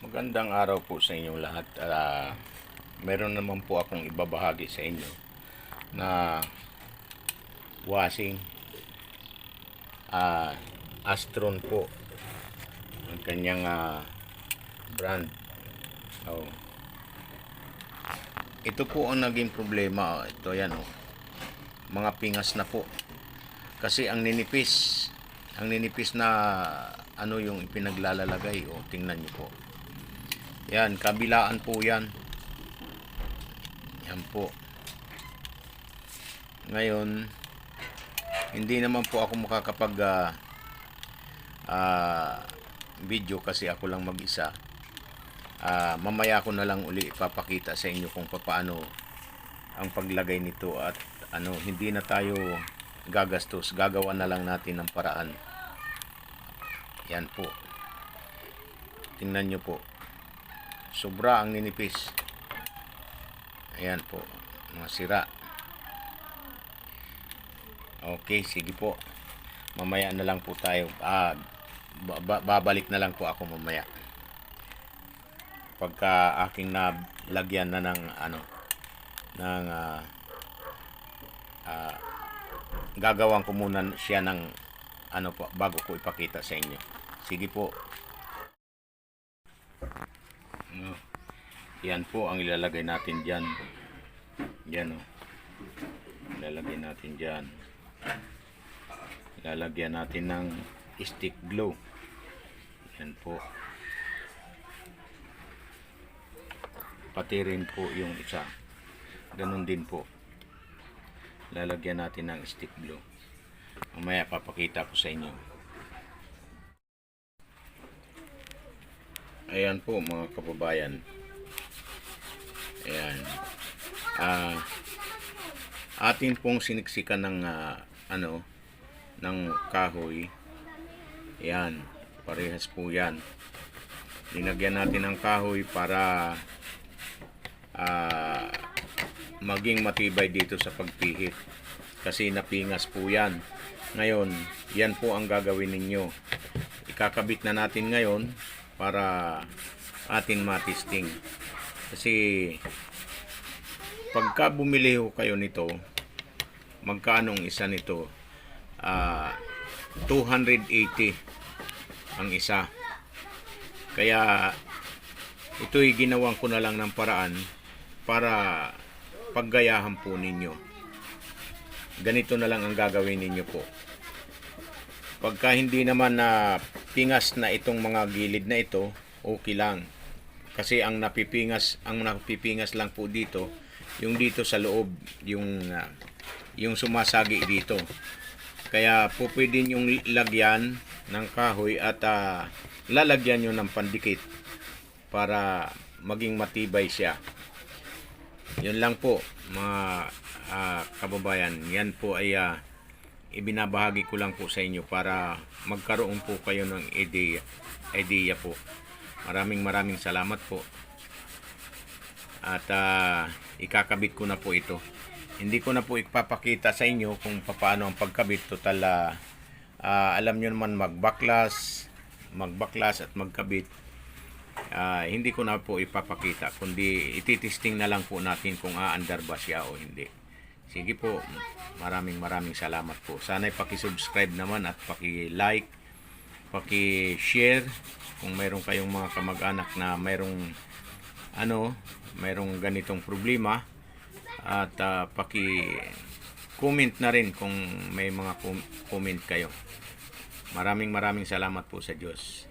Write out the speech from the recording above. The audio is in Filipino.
Magandang araw po sa inyong lahat. Ah, meron naman po akong ibabahagi sa inyo na washing ah, Astron po ang kanyang ah, brand. Oh. Ito po ang naging problema. Oh. Ito yan oh. Mga pingas na po. Kasi ang ninipis, ang ninipis na ano yung ipinaglalalagay o tingnan niyo po. Yan, kabilaan po yan. Yan po. Ngayon, hindi naman po ako makakapag ah, ah, video kasi ako lang mag-isa. Ah, mamaya ko na lang uli ipapakita sa inyo kung paano ang paglagay nito at ano, hindi na tayo gagastos. Gagawa na lang natin ng paraan. Yan po. Tingnan nyo po. Sobra ang ninipis. Ayan po. Mga. Okay, sige po. Mamaya na lang po tayo. Ah, ba- ba- babalik na lang po ako mamaya. Pagka aking nalagyan na ng ano ng ah, ah, gagawan ko muna siya ng ano po bago ko ipakita sa inyo. Sige po. No. Yan po ang ilalagay natin dyan. Yan o. Ilalagay natin dyan. Ilalagyan natin ng stick glue. Yan po. Pati rin po yung isa. Ganun din po. Lalagyan natin ng stick glue. Mamaya papakita ko sa inyo. Ayan po mga kababayan. Ayan. Ah, atin pong siniksikan ng ah, ano ng kahoy. Ayan, parehas po 'yan. Linagyan natin ng kahoy para ah, maging matibay dito sa pagpihit. Kasi napingas po 'yan. Ngayon, 'yan po ang gagawin ninyo. Ikakabit na natin ngayon para atin matisting. Kasi pagka bumili ho kayo nito, magkano ang isa nito? Ah, 280 ang isa. Kaya ito'y ginawan ko na lang ng paraan para paggayahan po ninyo. Ganito na lang ang gagawin ninyo po. Pagka hindi naman na pingas na itong mga gilid na ito, okay lang. Kasi ang napipingas, ang napipingas lang po dito, yung dito sa loob, yung ah, yung sumasagi dito. Kaya po pwede yung lagyan ng kahoy at ah, lalagyan nyo ng pandikit para maging matibay siya. Yun lang po mga ah, kababayan. Yan po ay ah, ibinabahagi ko lang po sa inyo para magkaroon po kayo ng idea, idea po. Maraming maraming salamat po. At ah, ikakabit ko na po ito. Hindi ko na po ipapakita sa inyo kung paano ang pagkabit. Total, ah, ah, alam nyo naman magbaklas, magbaklas at magkabit. Ah, hindi ko na po ipapakita, kundi ititesting na lang po natin kung aandar ba siya o hindi. Sige po, maraming maraming salamat po. Sana'y paki-subscribe naman at paki-like, paki-share kung mayroon kayong mga kamag-anak na mayroong ano, mayroong ganitong problema at ah, paki-comment na rin kung may mga com- comment kayo. Maraming maraming salamat po sa Diyos.